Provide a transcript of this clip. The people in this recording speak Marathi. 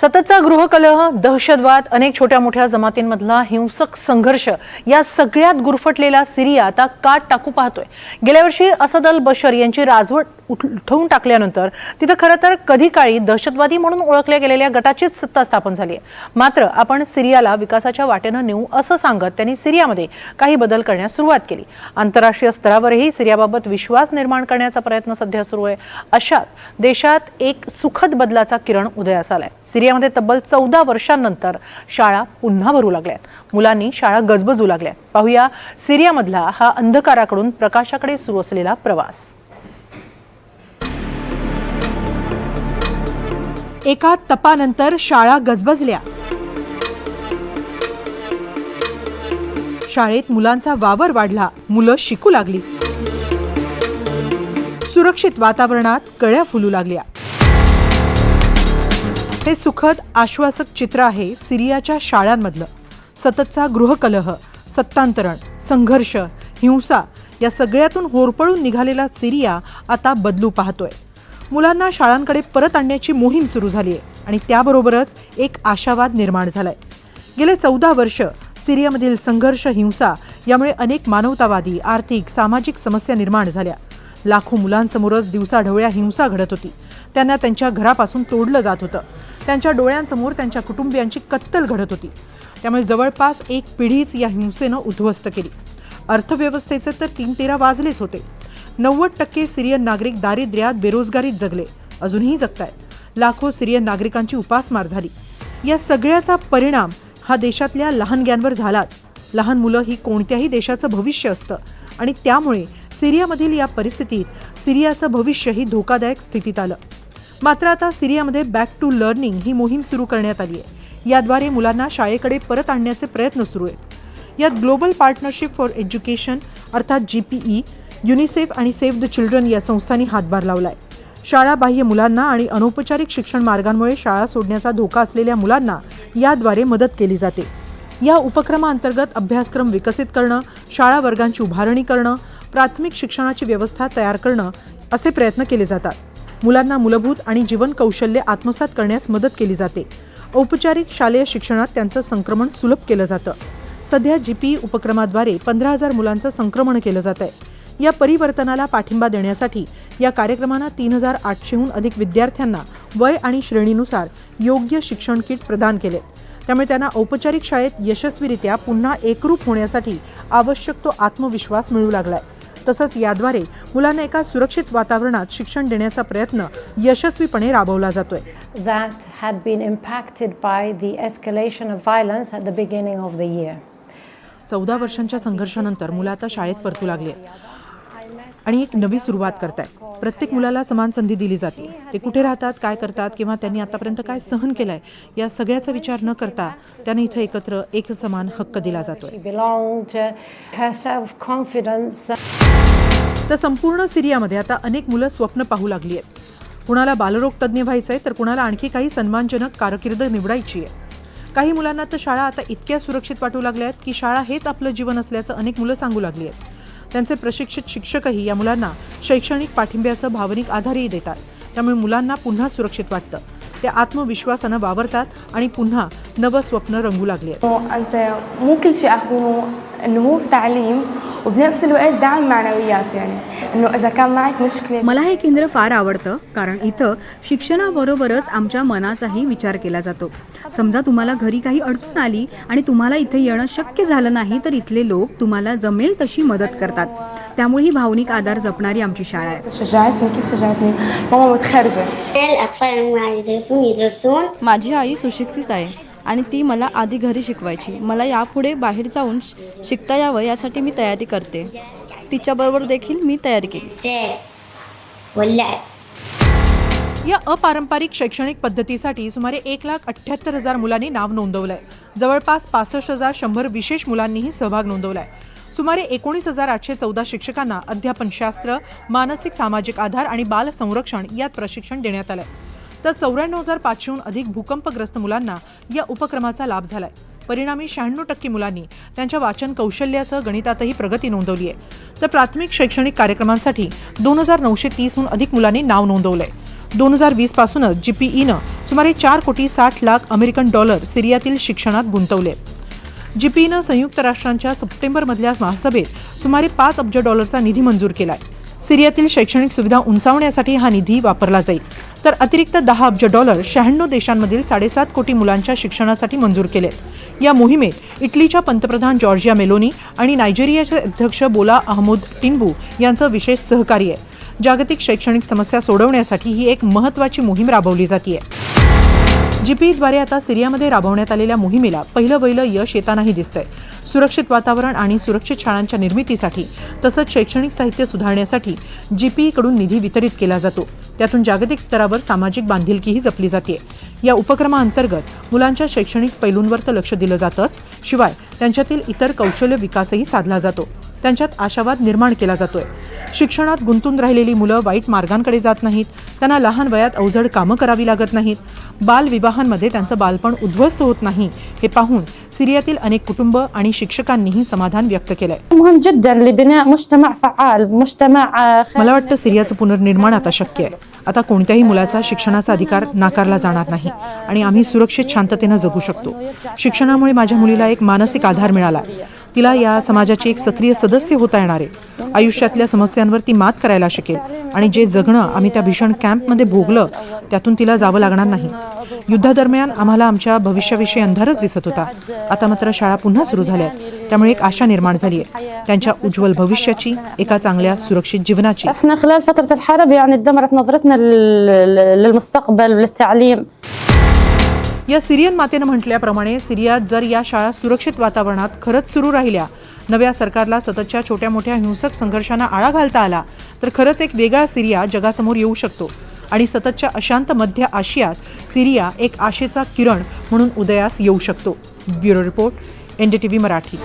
सततचा गृहकलह दहशतवाद अनेक छोट्या मोठ्या जमातींमधला हिंसक संघर्ष या सगळ्यात गुरफटलेला सिरिया आता काट टाकू पाहतोय. गेल्या वर्षी असद अल बशर यांची राजवट उठवून टाकल्यानंतर तिथं खरं तर कधी काळी दहशतवादी म्हणून ओळखल्या गेलेल्या गटाचीच सत्ता स्थापन झाली आहे. मात्र आपण सिरियाला विकासाच्या वाटेनं नेऊ असं सांगत त्यांनी सिरियामध्ये काही बदल करण्यास सुरुवात केली. आंतरराष्ट्रीय स्तरावरही सिरियाबाबत विश्वास निर्माण करण्याचा प्रयत्न सध्या सुरू आहे. अशात देशात एक सुखद बदलाचा किरण उदयास आलाय. सिरियामध्ये तब्बल चौदा वर्षांनंतर शाळा पुन्हा भरू लागल्यात. मुलांनी शाळा गजबजू लागल्या पाहूया सिरियामधला हा अंधकाराकडून प्रकाशाकडे सुरू असलेला प्रवास. एका तपानंतर शाळा गजबजल्या. शाळेत मुलांचा वावर वाढला. मुलं शिकू लागली. सुरक्षित वातावरणात कळ्या फुलू लागल्या. हे सुखद आश्वासक चित्र आहे सिरियाच्या शाळांमधलं. सततचा गृहकलह सत्तांतरण संघर्ष हिंसा या सगळ्यातून होरपळून निघालेला सिरिया आता बदलू पाहतोय. मुलांना शाळांकडे परत आणण्याची मोहीम सुरू झाली आहे आणि त्याबरोबरच एक आशावाद निर्माण झालाय. गेले चौदा वर्ष सिरियामधील संघर्ष हिंसा यामुळे अनेक मानवतावादी आर्थिक सामाजिक समस्या निर्माण झाल्या. लाखो मुलांसमोरच दिवसाढवळ्या हिंसा घडत होती. त्यांना त्यांच्या घरापासून तोडलं जात होतं. त्यांच्या डोळ्यांसमोर त्यांच्या कुटुंबियांची कत्तल घडत होती. त्यामुळे जवळपास एक पिढीच या हिंसेनं उद्ध्वस्त केली. अर्थव्यवस्थेचे तर तीन तेरा वाजलेच होते. नव्वद टक्के सिरियन नागरिक दारिद्र्यात बेरोजगारीत जगले. अजूनही जगतायत लाखो सिरियन नागरिकांची उपासमार झाली. या सगळ्याचा परिणाम हा देशातल्या लहानग्यांवर झालाच. लहान मुलं ही कोणत्याही देशाचं भविष्य असतं. आणि त्यामुळे सिरियामधील या परिस्थितीत सिरियाचं भविष्यही धोकादायक स्थितीत आलं. मात्र आता सिरियामध्ये बॅक टू लर्निंग ही मोहीम सुरू करण्यात आली आहे. याद्वारे मुलांना शाळेकडे परत आणण्याचे प्रयत्न सुरू आहेत. यात ग्लोबल पार्टनरशिप फॉर एज्युकेशन अर्थात जी पी ई युनिसेफ आणि सेव्ह द चिल्ड्रन या संस्थांनी हातभार लावला आहे शाळाबाह्य मुलांना आणि अनौपचारिक शिक्षण मार्गांमुळे शाळा सोडण्याचा धोका असलेल्या मुलांना याद्वारे मदत केली जाते. या उपक्रमाअंतर्गत अभ्यासक्रम विकसित करणं शाळा वर्गांची उभारणी करणं प्राथमिक शिक्षणाची व्यवस्था तयार करणं असे प्रयत्न केले जातात. मुलांना मूलभूत आणि जीवन कौशल्य आत्मसात करण्यास मदत केली जाते. औपचारिक शालेय शिक्षणात त्यांचं संक्रमण सुलभ केलं जातं. सध्या जीपी उपक्रमाद्वारे पंधरा हजार मुलांचं संक्रमण केलं जात आहे. या परिवर्तनाला पाठिंबा देण्यासाठी या कार्यक्रमानं तीन हजार आठशेहून अधिक विद्यार्थ्यांना वय आणि श्रेणीनुसार योग्य शिक्षण किट प्रदान केले. त्यामुळे त्यांना औपचारिक शाळेत यशस्वीरित्या पुन्हा एकरूप होण्यासाठी आवश्यक तो आत्मविश्वास मिळू लागलाय. तसंच याद्वारे मुलांना एका सुरक्षित वातावरणात शिक्षण देण्याचा प्रयत्न यशस्वीपणे राबवला जातोय. That had been impacted by the escalation of violence at the beginning of the year. चौदा वर्षांच्या संघर्षानंतर मुलं आता शाळेत परतू लागली. आहेत. आणि एक नवी सुरुवात करतायत. प्रत्येक मुलाला समान संधी दिली जाते. ते कुठे राहतात काय करतात किंवा त्यांनी आतापर्यंत काय सहन केलंय या सगळ्याचा विचार न करता त्यांना इथं एकत्र एक समान हक्क दिला जातोय. तर संपूर्ण सिरियामध्ये आता अनेक मुलं स्वप्न पाहू लागली आहेत कुणाला बालरोग तज्ज्ञ व्हायचं आहे तर कुणाला आणखी काही सन्मानजनक कारकीर्द निवडायची आहे काही मुलांना तर शाळा आता इतक्या सुरक्षित वाटू लागल्या आहेत की शाळा हेच आपलं जीवन असल्याचं अनेक मुलं सांगू लागली आहेत त्यांचे प्रशिक्षित शिक्षकही या मुलांना शैक्षणिक पाठिंब्यासह भावनिक आधारही देतात. त्यामुळे मुलांना पुन्हा सुरक्षित वाटतं. ते आत्मविश्वासानं वावरतात आणि पुन्हा नवं स्वप्न रंगू लागले आहेत إنه أنت مو كل شيء أخذونه إنه هو في تعليم وبنفس الوقت دعم معنويات يعني إنه إذا كان معك مشكلة मला हे केंद्र फार आवडतं कारण इथं शिक्षणाबरोबरच आमच्या मनाचाही विचार केला जातो समजा तुम्हाला घरी काही अडचण आली आणि तुम्हाला इथे येणं शक्य झालं नाही तर इथले लोक तुम्हाला जमेल तशी मदत करतात त्यामुळे ही भावनिक आधार जपणारी आमची शाळा आहे شجعتني كيف شجعتني ماما متخرجة الأطفال المعاهد يدرسون يدرسون माझी आई सुशिक्षित आहे आणि ती मला आधी घरी शिकवायची. मला यापुढे बाहेर जाऊन शिकता यावं यासाठी मी तयारी करते. तिच्याबरोबर देखील मी तयारी केली. या अपारंपरिक शैक्षणिक पद्धतीसाठी सुमारे एक लाख अठ्ठ्याहत्तर हजार मुलांनी नाव नोंदवलंय. जवळपास पासष्ट हजार शंभर विशेष मुलांनीही सहभाग नोंदवलाय. सुमारे एकोणीस हजार आठशे चौदा शिक्षकांना अध्यापनशास्त्र मानसिक सामाजिक आधार आणि बाल संरक्षण यात प्रशिक्षण देण्यात आलंय. तर चौऱ्याण्णव हजार पाचशेहून अधिक भूकंपग्रस्त मुलांना या उपक्रमाचा लाभ झालाय. परिणामी शहाण्णव टक्के मुलांनी त्यांच्या वाचन कौशल्यासह गणितातही प्रगती नोंदवली आहे. तर प्राथमिक शैक्षणिक कार्यक्रमांसाठी दोन हजार नऊशे तीसहून अधिक मुलांनी नाव नोंदवलंय. दोन हजार वीसपासूनच जी पी ईनं सुमारे चार कोटी साठ लाख अमेरिकन डॉलर सिरियातील शिक्षणात गुंतवले जीपीनं संयुक्त राष्ट्रांच्या सप्टेंबरमधल्या महासभेत सुमारे पाच अब्ज डॉलरचा निधी मंजूर केलाय. सिरियातील शैक्षणिक सुविधा उंचावण्यासाठी हा निधी वापरला जाईल. तर अतिरिक्त दहा अब्ज डॉलर शहाण्णव देशांमधील साडेसात कोटी मुलांच्या शिक्षणासाठी मंजूर केलेत. या मोहिमेत इटलीच्या पंतप्रधान जॉर्जिया मेलोनी आणि नायजेरियाचे अध्यक्ष बोला अहमद टिंबू यांचं विशेष सहकार्य आहे. जागतिक शैक्षणिक समस्या सोडवण्यासाठी ही एक महत्त्वाची मोहीम राबवली जाते जीपीईद्वारे आता सिरियामध्ये राबवण्यात आलेल्या मोहिमेला पहिलं वहिलं यश येतानाही दिसतंय. सुरक्षित वातावरण आणि सुरक्षित शाळांच्या निर्मितीसाठी तसंच शैक्षणिक साहित्य सुधारण्यासाठी जीपीईकडून निधी वितरित केला जातो. त्यातून जागतिक स्तरावर सामाजिक बांधिलकीही जपली जाते. या उपक्रमाअंतर्गत मुलांच्या शैक्षणिक पैलूंवर तर लक्ष दिलं जातंच शिवाय त्यांच्यातील इतर कौशल्य विकासही साधला जातो. त्यांच्यात आशावाद निर्माण केला जातोय. शिक्षणात गुंतून राहिलेली मुलं वाईट मार्गांकडे जात नाहीत. त्यांना लहान वयात अवजड कामं करावी लागत नाहीत. बालविवाहांमध्ये त्यांचं बालपण उद्ध्वस्त होत नाही हे पाहून सिरियातील अनेक कुटुंब आणि शिक्षकांनीही समाधान व्यक्त केलंय. मला वाटतं सिरियाचं पुनर्निर्माण आता शक्य आहे. आता कोणत्याही मुलाचा शिक्षणाचा अधिकार नाकारला जाणार नाही आणि आम्ही सुरक्षित शांततेनं जगू शकतो. शिक्षणामुळे माझ्या मुलीला एक मानसिक आधार मिळाला. तिला या समाजाची एक सक्रिय सदस्य होता येणार आहे आयुष्यातल्या समस्यांवर ती मात करायला शिकेल आणि जे जगणं आम्ही त्या भीषण कॅम्पमध्ये भोगलं त्यातून तिला जावं लागणार नाही युद्धादरम्यान आम्हाला आमच्या भविष्याविषयी अंधारच दिसत होता आता मात्र शाळा पुन्हा सुरू झाल्या आहेत त्यामुळे एक आशा निर्माण झाली आहे त्यांच्या उज्ज्वल भविष्याची एका चांगल्या सुरक्षित जीवनाची احنا خلال فترة الحرب يعني ادمرت نظرتنا لل- للمستقبل وللتعليم या सिरियन मातेनं म्हटल्याप्रमाणे सिरियात जर या शाळा सुरक्षित वातावरणात खरंच सुरू राहिल्या नव्या सरकारला सततच्या छोट्या मोठ्या हिंसक संघर्षांना आळा घालता आला तर खरंच एक वेगळा सिरिया जगासमोर येऊ शकतो. आणि सततच्या अशांत मध्य आशियात सिरिया एक आशेचा किरण म्हणून उदयास येऊ शकतो. Bureau report N D T Marathi.